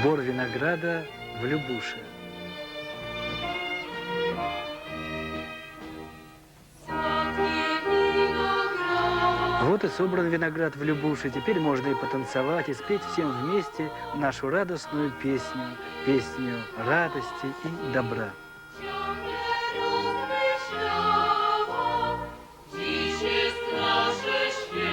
Сбор винограда в Любуше. Вот и собран виноград в Любуше. Теперь можно и потанцевать, и спеть всем вместе нашу радостную песню, песню радости и добра. Чёрный розный